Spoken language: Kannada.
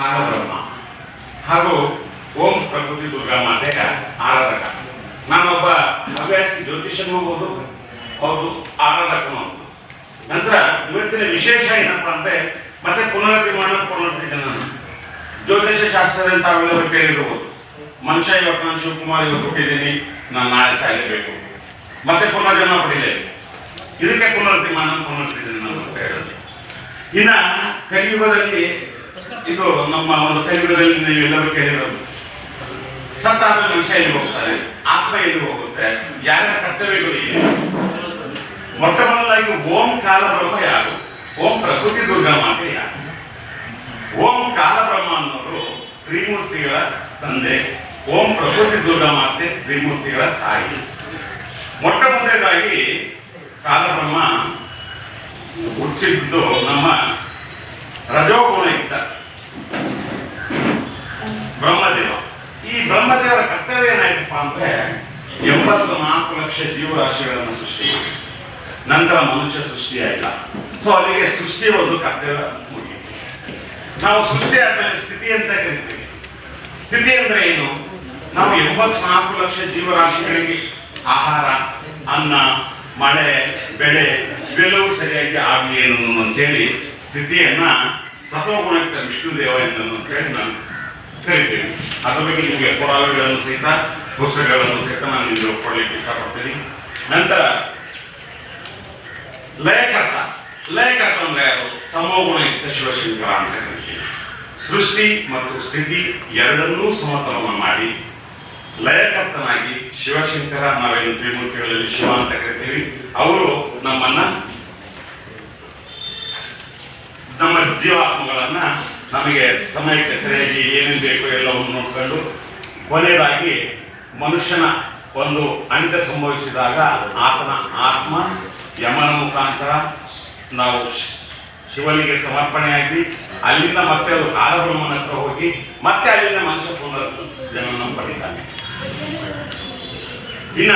ಬ್ರಹ್ಮ ಹಾಗೂ ಓಂ ಪ್ರಕೃತಿ ದುರ್ಗಾ ಮಾತೆಯ ಆರಾಧಕ. ನಾನೊಬ್ಬ ಹವ್ಯಾಸಿ ಜ್ಯೋತಿಷನೂ ಹೌದು ಹೌದು, ಆರಾಧಕನೂ ಹೌದು. ನಂತರ ಇವತ್ತಿನ ವಿಶೇಷ ಏನಪ್ಪ ಅಂದ್ರೆ ಮತ್ತೆ ಪುನರ್ನಿರ್ಮಾಣ ನಾನು. ಜ್ಯೋತಿಷ ಶಾಸ್ತ್ರ ಅಂತ ಅವೆಲ್ಲರೂ ಕೇಳಿರ್ಬೋದು. ಮನುಷ್ಯ ಇವತ್ತು ನಾನು ಶಿವಕುಮಾರ್ ಇವತ್ತು ಹುಟ್ಟಿದ್ದೀನಿ, ನಾನು ನಾಳೆ ಸಾಯಲೇಬೇಕು. ಮತ್ತೆ ಪುನರ್ಜನ್ಮ ಪಡಿಲೇಬೇಕು ಇದಕ್ಕೆ ಪುನರ್ನಿರ್ಮಾಣ ಪುನರ್ಜೀವನ ಅಂತ ಹೇಳೋದು. ಇನ್ನ ಕಲಿಯುಗದಲ್ಲಿ ಇದು ನಮ್ಮ ಒಂದು ಕೈಗಳಲ್ಲಿ ನೀವು ಎಲ್ಲರೂ ಕೇಳಿರೋದು. ಸತ್ತಾದ ಮನುಷ್ಯ ಎಲ್ಲಿ ಹೋಗ್ತಾರೆ? ಆತ್ಮ ಎಲ್ಲಿ ಹೋಗುತ್ತೆ? ಯಾರ ಕರ್ತವ್ಯಗಳು ಇದೆ ಮೊಟ್ಟ ಮೊದಲಾಗಿ ಓಂ ಕಾಲ ಬ್ರಹ್ಮ ಯಾರು? ಓಂ ಪ್ರಕೃತಿ ದುರ್ಗಾ ಮಾತೆ ಯಾರು? ಓಂ ಕಾಲ ಬ್ರಹ್ಮ ಅನ್ನೋರು ತ್ರಿಮೂರ್ತಿಗಳ ತಂದೆ. ಓಂ ಪ್ರಕೃತಿ ದುರ್ಗಾ ಮಾತೆ ತ್ರಿಮೂರ್ತಿಗಳ ತಾಯಿ. ಮೊಟ್ಟ ಮೊದಲನೇದಾಗಿ ಕಾಲಬ್ರಹ್ಮ ಹುಟ್ಟಿಸಿದ್ದು ನಮ್ಮ ಬ್ರಹ್ಮದೇವರ ಕರ್ತವ್ಯ ಏನಾಯ್ತಪ್ಪ ಅಂದ್ರೆ ಎಂಬತ್ತು ನಾಲ್ಕು ಲಕ್ಷ ಜೀವರಾಶಿಗಳನ್ನು ಸೃಷ್ಟಿ ನಂತರ ಮನುಷ್ಯ ಸೃಷ್ಟಿಯಾಗಿಲ್ಲ ಸೊ ಅವರಿಗೆ ಸೃಷ್ಟಿ ಒಂದು ಕರ್ತವ್ಯ ನಾವು ಸೃಷ್ಟಿ ಆದ್ಮೇಲೆ ಸ್ಥಿತಿ ಅಂತ ಕರಿತೀವಿ. ಸ್ಥಿತಿ ಅಂದ್ರೆ ಏನು? ನಾವು ಎಂಬತ್ನಾಲ್ಕು ಲಕ್ಷ ಜೀವರಾಶಿಗಳಿಗೆ ಆಹಾರ, ಅನ್ನ, ಮಳೆ, ಬೆಳೆ, ಇವೆಲ್ಲವೂ ಸರಿಯಾಗಿ ಆಗಲಿ ಏನು ಅಂತೇಳಿ ಸ್ಥಿತಿಯನ್ನ ಸತೋಗುಣಕ್ಕೆ ವಿಷ್ಣು ದೇವ ಅಂತ ಹೇಳಿ ನಾನು ಕರಿತೀನಿ ಅದ್ರ ಬಗ್ಗೆ ನಿಮಗೆ ಪುರಾವೆಗಳನ್ನು ಸಹಿತ, ಪುಸ್ತಕಗಳನ್ನು ಸಹಿತ ನಾನು ನಿಮಗೆ ಕೊಡ್ಲಿಕ್ಕೆ ಇಷ್ಟಪಡ್ತೀನಿ. ನಂತರ ಲಯಕರ್ತ ಲಯಕರ್ತ ಅಂದ್ರೆ ಯಾರು? ತಮೋಗುಣಯುಕ್ತ ಶಿವಶಂಕರ ಅಂತ ಕರಿತೀವಿ. ಸೃಷ್ಟಿ ಮತ್ತು ಸ್ಥಿತಿ ಎರಡನ್ನೂ ಸಮತೋಲನ ಮಾಡಿ ಲಯಕರ್ತನಾಗಿ ಶಿವಶಂಕರ ನಾವೇನು ತ್ರಿಮೂರ್ತಿಗಳಲ್ಲಿ ಶಿವ ಅಂತ ಕರಿತೀವಿ. ಅವರು ನಮ್ಮನ್ನ ನಮ್ಮ ಜೀವಾತ್ಮಗಳನ್ನ ನಮಗೆ ಸಮಯಕ್ಕೆ ಸರಿಯಾಗಿ ಏನೇನು ಬೇಕು ಎಲ್ಲವನ್ನು ನೋಡ್ಕೊಂಡು ಕೊನೆಯದಾಗಿ ಮನುಷ್ಯನ ಒಂದು ಅಂತ್ಯ ಸಂಭವಿಸಿದಾಗ ಆತನ ಆತ್ಮ ಯಮನ ಮುಖಾಂತರ ನಾವು ಶಿವನಿಗೆ ಸಮರ್ಪಣೆಯಾಗಿ ಅಲ್ಲಿಂದ ಮತ್ತೆ ಅದು ಕಾಲಬ್ರಹ್ಮನ ಹತ್ರ ಹೋಗಿ ಮತ್ತೆ ಅಲ್ಲಿಂದ ಮನುಷ್ಯ ಪುನರ್ ಜನನ ಪಡಿತಾನೆ. ಇನ್ನ